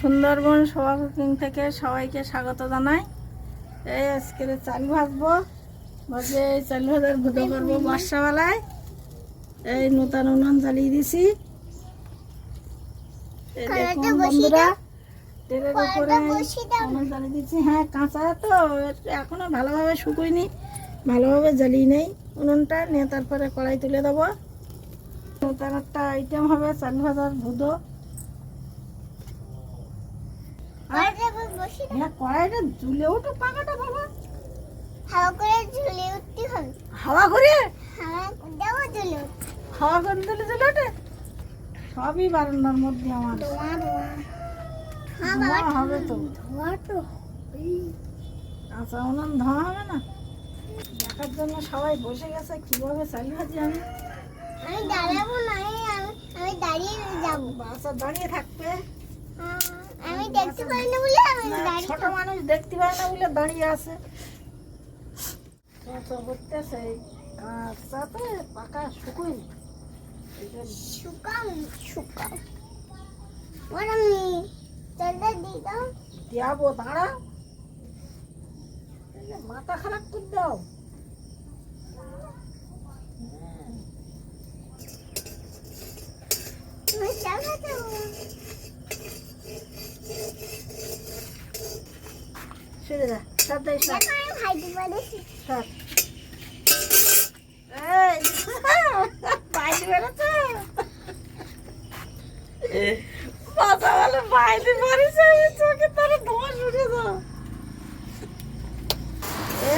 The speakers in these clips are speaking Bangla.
সুন্দরবন শোভা কুকিং থেকে সবাইকে স্বাগত জানাই। এই আজকে চাল ভাজবো ভাজে এই চাল ভাজার ভুতো করব বর্ষাবেলায় এই নূতন উনুন জ্বালিয়ে দিছি। বন্ধুরা উপরে উনুন জ্বালিয়ে দিচ্ছি। হ্যাঁ কাঁচা তো এখনও ভালোভাবে শুকুইনি ভালোভাবে জ্বালিয়ে নেই। উনুনটা নিয়ে তারপরে কড়াই তুলে দেবো। নতুন একটা আইটেম হবে চাল ভাজার ভুদো হ্যাঁ কড়াইটা ঝুলে ওঠো পাকাটা বাবা। হাওয়া করে ঝুলে উঠতে হবে। হাওয়া করে? হাওয়া দেওয়া ঝুলে উঠতে। হাওয়া করে দিলে ঝুলে ওঠে? সবই বারান্দার মধ্যে আমার। ধোঁয়া হবে তো। ধোঁয়া তো কাঁচা উনুন ধোঁয়া হবে না? দেখার জন্য সবাই বসে গেছে। কীভাবে চাল ভাজি আমি আমি দাঁড়াবো না আমি আমি- দাঁড়িয়ে যাব। বাচ্চা দাঁড়িয়ে থাকবে। দেখতে না বলে আমি দাঁড়িয়ে ছোট মানুষ দেখতে পায় না বলে দাঁড়িয়ে আছে। তো করতেছে কাঁচা তো পাকা শুকুই শুকাও শুকাও। ওর আমি দিয়ে দাও। দাঁড়া। মাথা খারাপ করে দাও। তুমি চাল ভাজাবো সরে। সব দেয় সব সব এই বাইরে বলে বাইরে বেরিয়েছে চোখে তারা ধোঁয়া শুনে দাও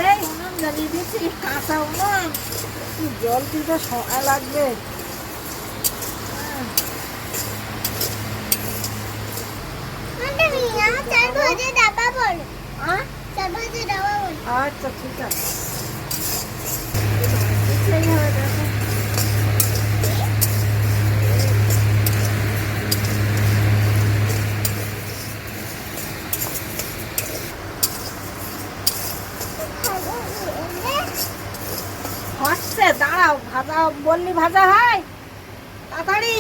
এই উনুন জ্বালিয়ে দিচ্ছি কাঁচা উনুন। জল দিতে সময় লাগবে। ভাজে ডাবা বলো। আচ্ছা ঠিক আছে। হবে দেখো হচ্ছে দাঁড়াও ভাজা বললি ভাজা হয়? তাড়াতাড়ি।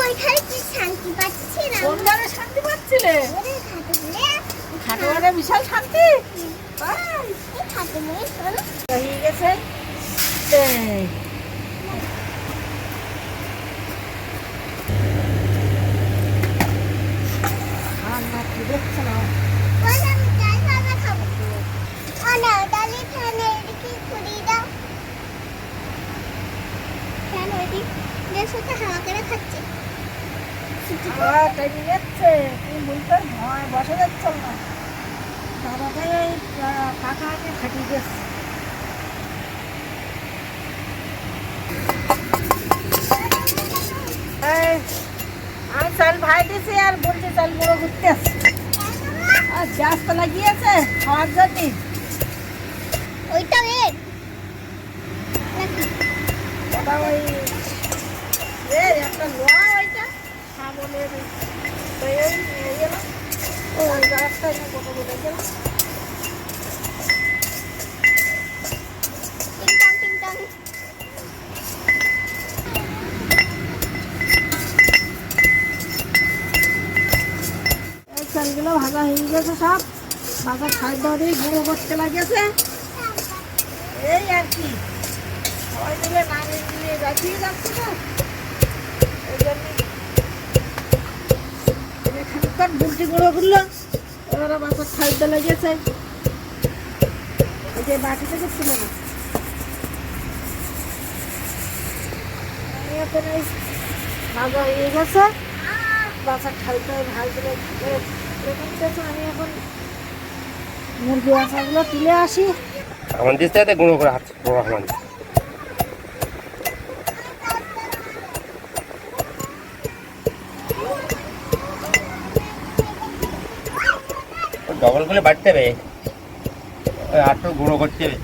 ওইখানে কি শান্তি পাচ্ছি না? কোনবারে শান্তি পাচ্ছিলে? ওরে খাটে বিশাল শান্তি? এই খাটে মনে হয়ে গেছে। এই। আর না কি দেখছ না বল আমি চাল ভাজা খাব ও না তাহলে ফ্যান এদিকে ঘুরিয়ে দাও ফ্যান ওইদিক দেখো তো হাওয়া করে খাচ্ছে হাওয়া টাইমে যাচ্ছে তুমি বলতে ভয় বসে যাচ্ছ না দাদাকে এই কাকা খাটিয়ে গেছে আমি চাল ভাই দিছি আর বলছি চাল বড় ঘুরতে আর গ্যাস তো লাগিয়েছে খাওয়ার জন্য ওইটা নাকি ওটা একটা লোহা ওই এই চালগুলো ভাজা হয়ে গেছে সব ভাজা খাদ্য দিয়ে গুঁড়ো করতে লাগিয়েছে এই আর কি সবাই মিলে নামিয়ে নিয়ে রাখিয়ে যাচ্ছে তো এই জন্য গুঁড়ো করল এবারে বাচ্চা খাদ্য লেগেছে যে বাটি থেকে তুলে না ভাজা হয়ে আমি এখন মুরগি আসি। গুঁড়ো করে হাত বড় ডবল করে বাড়তে হবে। ওই আটটা গুঁড়ো করতে হবে।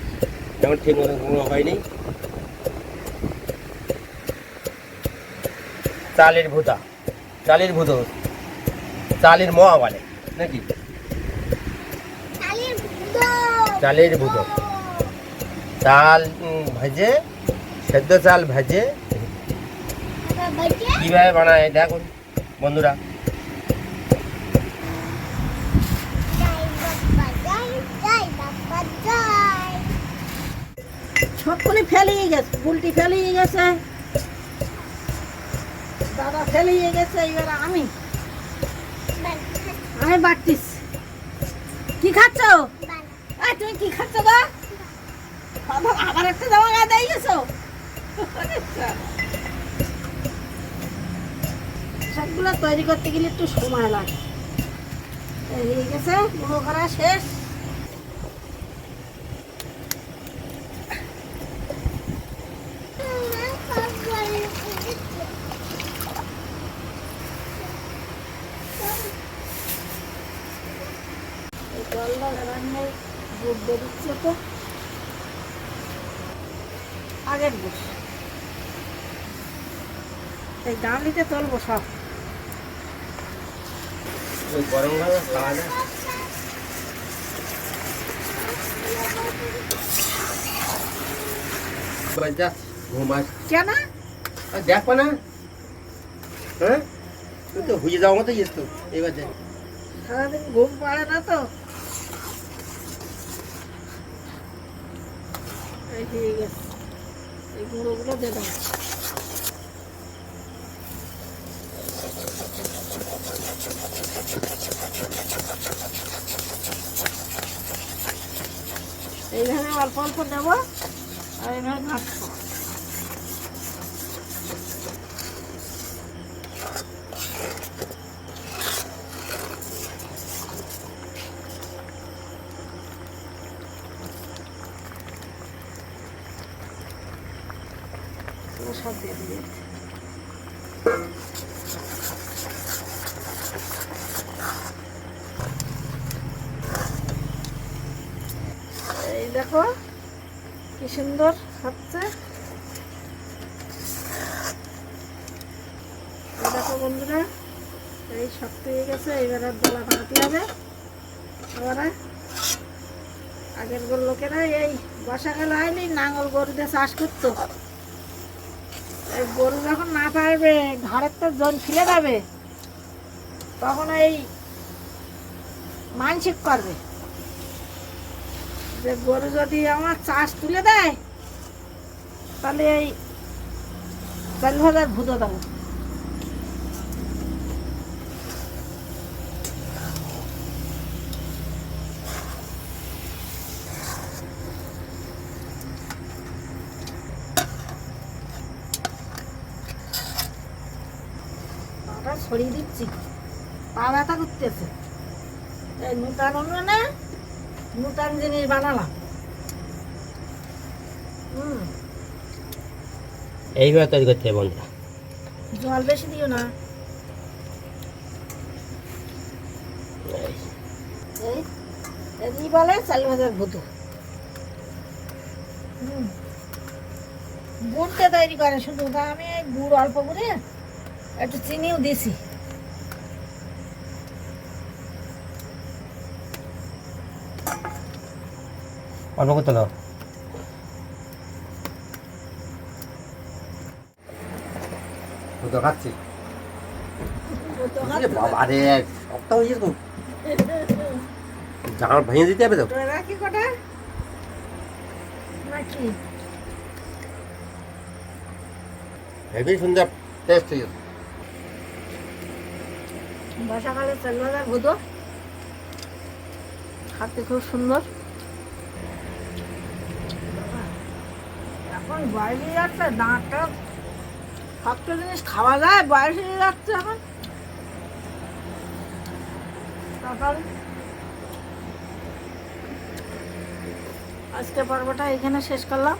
যেমন ঠিক মতো গুঁড়ো হয়নি। চালের ভুতা। চালের ভুতো। চালের মোয়া বলে। নাকি? চালের ভুতো। চাল ভেজে সেদ্ধ চাল ভেজে কীভাবে বানায় দেখুন বন্ধুরা যাই বাবা যাই যাই বাবা যাই সবগুলি ফেলিয়ে গেছে বুলটি ফেলিয়ে গেছে। দাদা ফেলিয়ে গেছে, এবার আমি। আমি বাড়তিস কি খাচ্ছ? তুমি কি খাচ্ছ গা? আবার একটা জামা গায়ে দিয়ে গেছো? সবগুলো তৈরি করতে গেলে একটু সময় লাগে। এই গেছে গুঁড়ো করা শেষ মা সব বলে এই জলটা রান্নে বেরোচ্ছে তো আগের এই গামলিতে তুলবো সব। গরম গরম খাওয়া যায়। ঘুম আস কেন? দেখো না। হ্যাঁ? তুই তো হুয়ে যাওয়ার মতো ইয়েস তো এবার যাই সারাদিন ঘুম পাড়ে না তো। এই হয়ে গেছে। এই এইভাবে অল্প অল্প দেবো আর এইভাবে ঘাঁটবো সব এই দেখো, কি সুন্দর হচ্ছে। দেখো বন্ধুরা, এই শক্ত হয়ে গেছে, এবার আর দলা ভাঙাতে হবে। আবার আগের গর লোকেরা এই বর্ষাকাল হয়নি নাঙল গরু দিয়ে চাষ করতো। গরু যখন না পারবে ঘরের তো জন ফিরে যাবে, তখন এই মানসিক করবে। যে গরু যদি আমার চাষ তুলে দেয়, তাহলে এই চল্লিশ হাজার ভুতো দেবো। ছড়িয়ে দিচ্ছি। পা ব্যথা করতেছে। এই নূতন উনুনে নূতন জিনিস বানালাম। হুম। এইভাবে তৈরি করতে হবে বন্ধুরা। জল বেশি দিও না। এই বলে? চাল ভাজার ভুতু গুড়তে তৈরি করে শুধু তা আমি গুড় অল্প করে একটু চিনিও দিছি। অল্প করতে দাও। তো খাচ্ছি। বাবা রে হয়ে তো। জামা ভেঙে দিতে হবে তো। রাখি কটা? নাকি? হেভি সুন্দর টেস্ট হয়ে বর্ষাকালে ভাজার ভুতো খাতে খুব সুন্দর। এখন হয়ে যাচ্ছে, দাঁতটা শক্ত জিনিস খাওয়া যায় বয়স হয়ে যাচ্ছে এখন। তখন আজকে পর্বটা এখানে শেষ করলাম।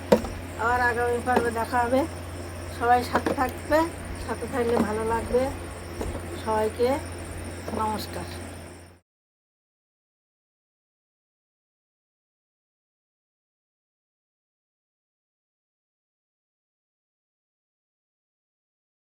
আবার আগামী পর্বে দেখা হবে। সবাই সাথে থাকবে, সাথে থাকলে ভালো লাগবে। সবাইকে নমস্কার।